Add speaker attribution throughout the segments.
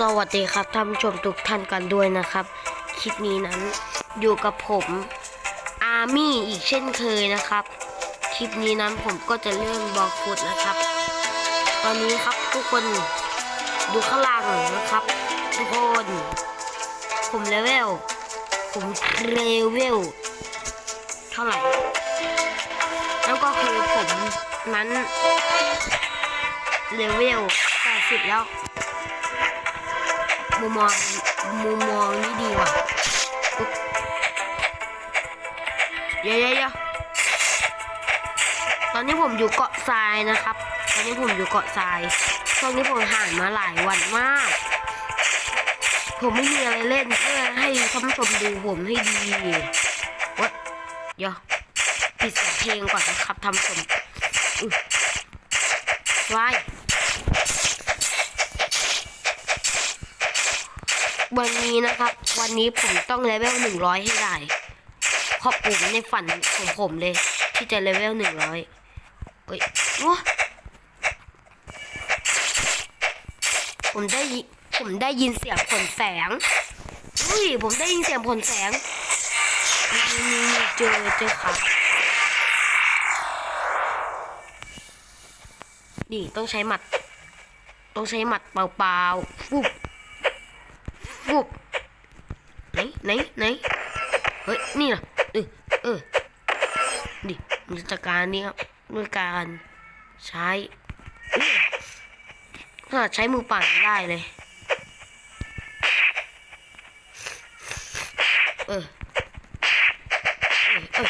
Speaker 1: สวัสดีครับท่านผู้ชมทุกท่านกันด้วยนะครับ คลิปนี้นั้นอยู่กับผมอาร์มี่อีกเช่นเคยนะครับ คลิปนี้นั้นผมก็จะเริ่มบอกฟุตนะครับ ตอนนี้ครับทุกคนดูข้างล่างนะครับ ทุกคน ผมเลเวล ผมเลเวล เท่าไหร่ แล้วก็คือผมนั้นเลเวล80แล้ว มุมมองมุมมองนี่ดีว่ะเย้เยอะตอนนี้ผมอยู่เกาะทรายนะครับ ตอนนี้ผมอยู่เกาะทราย ช่วงนี้ผมห่างมาหลายวันมาก ผมไม่มีอะไรเล่นเพื่อให้ท่านผู้ชมดูผมให้ดีวะเดี๋ยวปิดเสียงเพลงก่อนนะครับท่านผู้ชมว้าย วันนี้นะครับ วันนี้ผมต้องเลเวลหนึ่งร้อยให้ได้เพราะผมในฝันของผมเลย ที่จะเลเวลหนึ่งร้อยเฮ้ยโอ้ผมได้ผมได้ยินเสียงผลแสงอุ้ยผมได้ยินเสียงผลแสงนี่เจอเจอครับนี่ต้องใช้หมัด ต้องใช้หมัดเปล่าๆฟุ๊บ ฟุบ ไหนไหนเฮ้ยนี่นะเออเออดิมันจะการนี่ครับด้วยการใช้อื้อถ้าใช้มือปั่นได้เลย เออเออ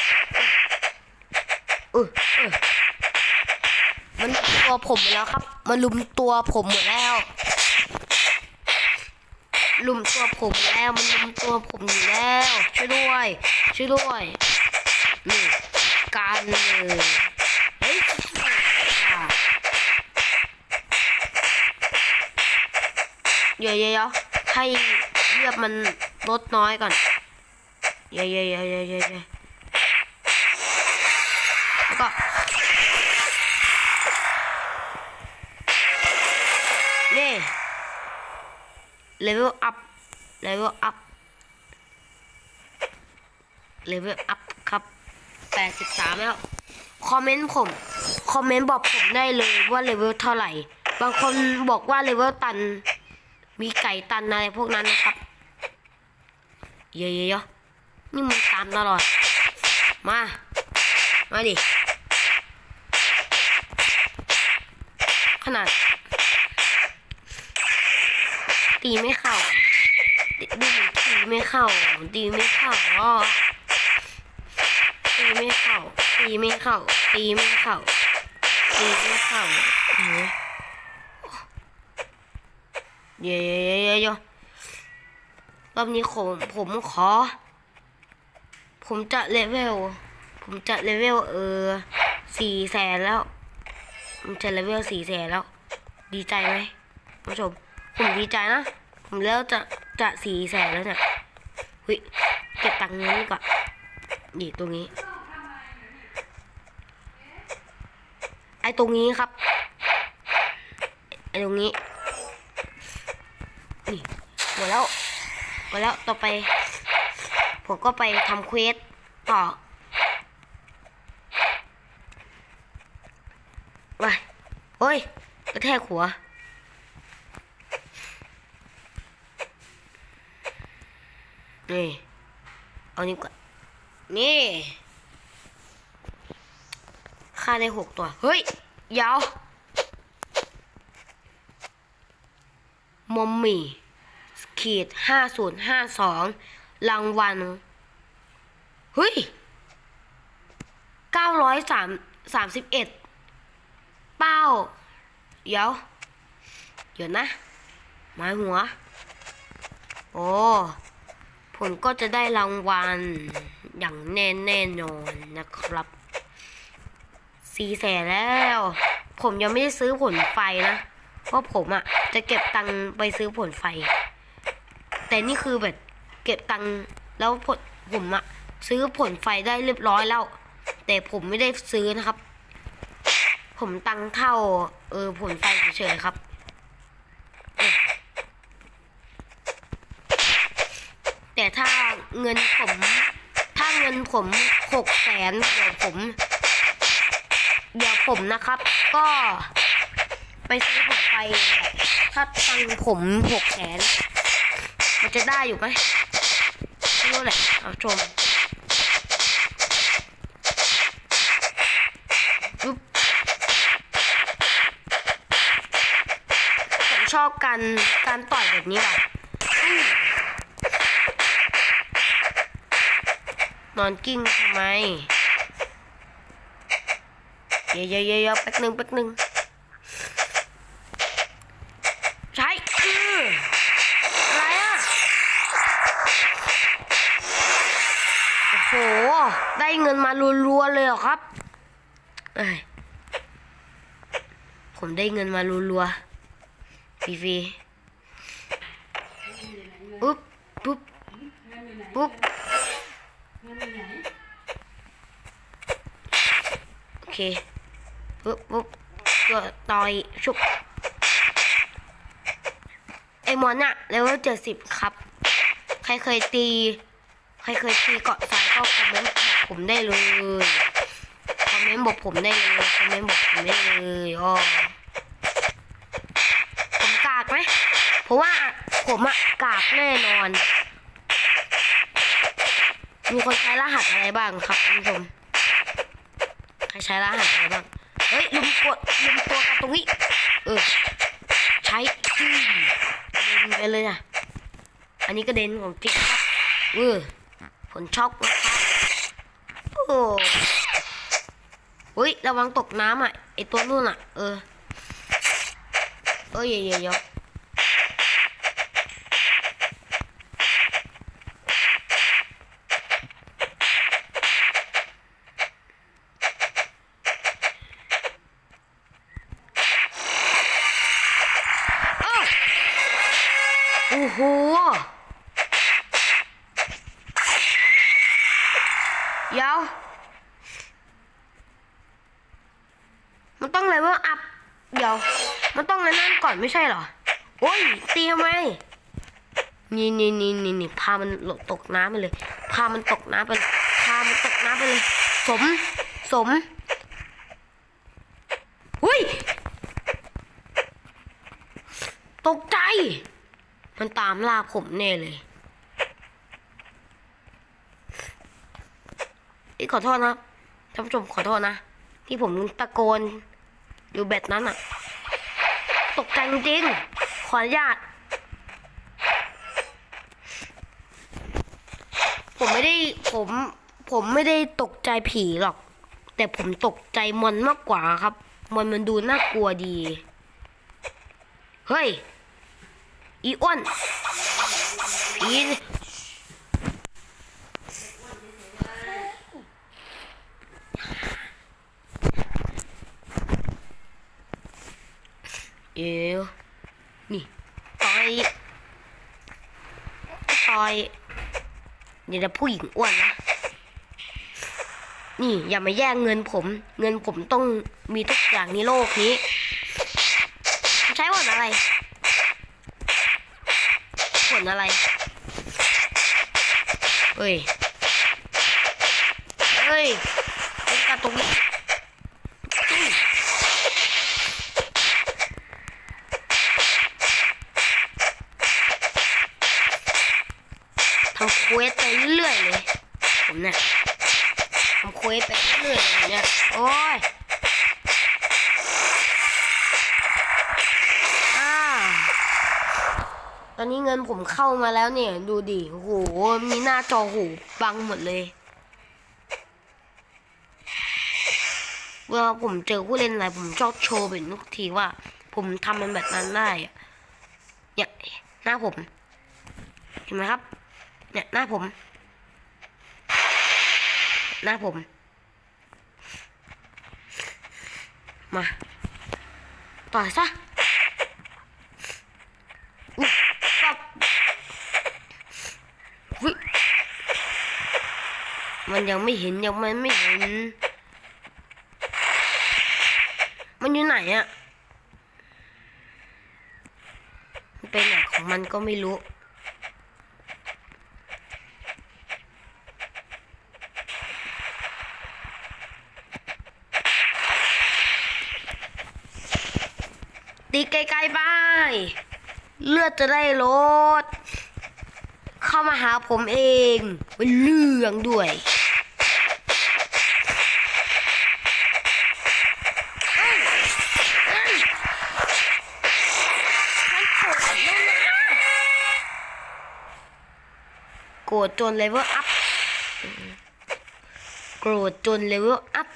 Speaker 1: เออเออมันตัวผมแล้วครับ มันลุมตัวผมหมดแล้ว ลุมตัวผมแล้วมันลุมตัวผมอยู่แล้วช่วยด้วยช่วยด้วยนี่การเลยเฮ้ยอะเดี๋ยวเยวๆให้เลือดมันลดน้อยก่อนเดี๋ยวเดี๋ยวเดี๋ยวเดี๋ยวเดี๋ยวแล้วก็ เลเวลอัพเลเวลอัพเลเวลอัพครับ83แล้ว คอมเมนต์ผม คอมเมนต์บอกผมได้เลยว่าเลเวลเท่าไหร่ บางคนบอกว่าเลเวลตัน มีไก่ตันอะไรพวกนั้นนะครับ เยอะๆนี่มันตามตลอด มา มาดิ ขนาด ตีไม่เข้าดิดูตีไม่เข้าตีไม่เข้าตีไม่เข้าตีไม่เข้าตีไม่เข้าตีไม่เข้าเยเย้เย้เย้เย้รอบนี้ผมผมขอ ผมจะเลเวล ผมจะเลเวลเออสี่แสนแล้ว ผมจะเลเวลสี่แสนแล้ว ดีใจไหมผู้ชม ผมดีใจนะ ผมแล้วจะจะสี่แสนแล้วเนี่ยเฮ้ยเก็บตังค์นี้ก่อนนี่ตรงนี้ ไอ้ตรงนี้ครับ ไอ้ตรงนี้ นี่หมดแล้วหมดแล้วต่อไป ผมก็ไปทำเควสต่อไปโอ้ยกระแทกหัว นี่เอานี่ก่อนนี่ค่าได้หกตัว เฮ้ยยาวมอมมี่ขีดห้าศูนย์ห้าสองรางวัลเฮ้ยเก้าร้อยสามสามสิบเอ็ดเป้าเดี๋ยวเดี๋ยวนะหมายหัว โอ้ ผมก็จะได้รางวัลอย่างแน่แน่นอนนะครับสี่แสนแล้ว ผมยังไม่ได้ซื้อผลไฟนะ เพราะผมอะ่ะ จะเก็บตังค์ไปซื้อผลไฟ แต่นี่คือแบบเก็บตังค์แล้วผลผมอะ่ะ ซื้อผลไฟได้เรียบร้อยแล้ว แต่ผมไม่ได้ซื้อนะครับ ผมตังค์เท่า เออผลไฟเฉยๆครับเออ เงินผม ถ้าเงินผมหกแสนเดี๋ยวผม เดี๋ยวผมนะครับ ก็ไปซื้อผมไปถ้าตังผมหกแสนมันจะได้อยู่ไหมไม่รู้แหละเอาชมปึ๊บผมชอบการการต่อยแบบนี้ว่ะอื้อ นอนกิ้งทำไมเยอะเยอะเยอะๆๆแป๊กหนึ่งแป๊กหนึ่งใช่อืออะไรอะ โอ้โห ได้เงินมารัวๆเลยเหรอครับเอ้ผมได้เงินมารัวๆฟรีๆปุ๊บปุ๊บปุ๊บ โอ เคปุ๊บปุ๊บก็ต่อยชุบไอมอนอะเลเวลเจ็ดสิบครับ ใครเคยตี ใครเคยตีเกาะสายก็คอมเมนต์บอกผมได้เลยคอมเมนต์บอกผมได้เลยคอมเมนต์บอกผมได้เลยอ๋อผมกากไหมเพราะว่าผมอะกากแน่นอน มีคนใช้รหัสอะไรบ้างครับคุณผู้ชม ครใช้รหัสอะไรบ้างเฮ้ยลืมกดลืมตัวกันตรงนี้เออใช้อืมเด่นไปเลยอะอันนี้ก็เด่นของจริงครับเออผลช็อกนะครับโอ้เฮ้ยระวังตกน้ำอะไอตัวนู่นอะ เออเอ้ยเยอะ เดี๋ยว มันต้องเลเวลอัพ เดี๋ยว มันต้องนั่นก่อนไม่ใช่เหรอ โอ้ย ตีทำไม นี่นี่นี่นี่นี่พามันหลตกน้ำไปเลย พามันตกน้ำไปพามันตกน้ำไปเลย สม สมหุ้ย ตกใจ มันตามล่าผมแน่เลย อีขอโทษนะท่านผู้ชมขอโทษนะ ที่ผมตะโกนอยู่แบบนั้นอะตกใจจริงขออนุญาต ผมไม่ได้ผมผมไม่ได้ตกใจผีหรอก แต่ผมตกใจมอนมากกว่าครับ มอนมันดูน่ากลัวดี เฮ้ย อีอ้วนผี เอวนี่ต่อยต่อยเดี๋ยวจะผู้หญิงอ้วนนะ นี่อย่ามาแย่งเงินผม เงินผมต้องมีทุกอย่างในโลกนี้ ใช้ผลอะไรผลอะไร เฮ้ย เฮ้ยไอ้กระตุกทำ เควสไปเรื่อยเลย ผมเนี่ยทำเควสไปเรื่อยเลยเนี่ยโอ้ยอ่าตอนนี้เงินผมเข้ามาแล้วเนี่ย ดูดิโอ้โห มีหน้าจอหูบังหมดเลยเวลาผมเจอผู้เล่นอะไรผมชอบโชว์เป็นทุกทีว่า ผมทำมันแบบนั้นได้เนี่ยหน้าผม เห็นไหมครับ เนี่ยหน้าผม หน้าผม มา ต่อยซะมันยังไม่เห็นยังมันไม่เห็น มันอยู่ไหนอะมันไปไหนของมันก็ไม่รู้ ตีไกลๆไป เลือดจะได้ลด เข้ามาหาผมเองเป็นเรื่องด้วยโกรธแล้วนะโกรธจนเลเวลอัพ โกรธจนเลเวลอัพ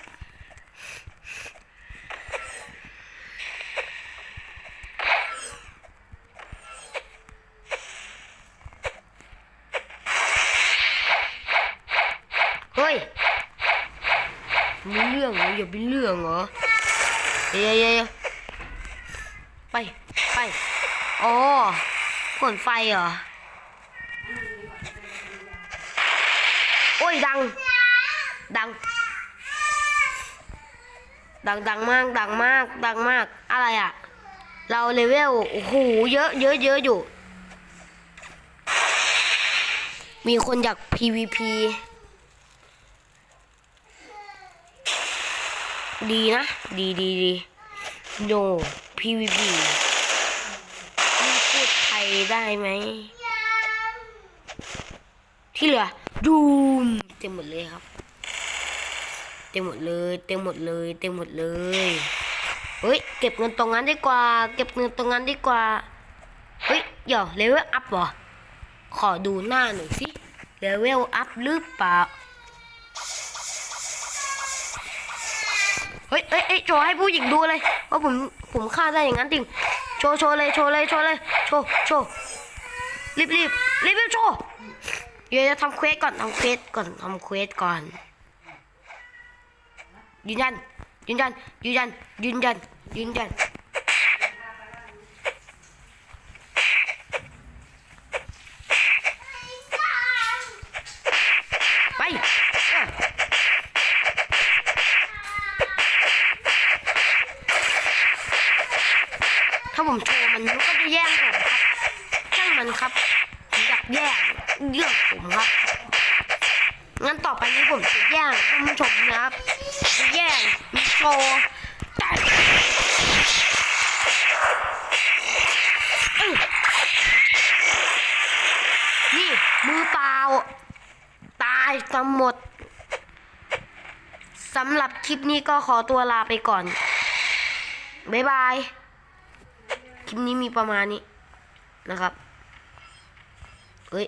Speaker 1: เฮ้ย มี เรื่องเป็นเรื่องเหรอเย้เย้เย้ไป ไปอ๋อผลไฟเหรอ โอ้ยดัง ดัง ดังดังมาก ดังมาก ดังมาก อะไรอะเราเลเวล โอ้โห เยอะ เยอะ เยอะอยู่ มีคนอยาก PVP ดีนะ ดีดีดีโน PVP นี่พูดไทยได้ไหม ที่เหลือ ดูมเต็มหมดเลยครับ เต็มหมดเลย เต็มหมดเลย เต็มหมดเลย เฮ้ย เก็บเงินตรงนั้นดีกว่า เก็บเงินตรงนั้นดีกว่า เฮ้ยเดี๋ยวเลเวลอัพเหรอ ขอดูหน้าหน่อยสิเลเวลอัพหรือเปล่า เฮ้ยเฮ้ยเฮ้ยโชว์ให้ผู้หญิงดูเลยว่าผมผมฆ่าได้อย่างนั้นจริงโชว์โชว์เลยโชว์เลยโชว์เลยโชว์โชว์รีบรีบรีบรีบโชว์เดี๋ยวจะทำเควสก่อนทำเควสก่อนทำเควสก่อนยืนยันยืนยันยืนยันยืนยันยืนยัน โชว์แต่นี่มือเปล่า ตายกันหมดสำหรับคลิปนี้ก็ขอตัวลาไปก่อน บ๊ายบาย คลิปนี้มีประมาณนี้นะครับ เฮ้ย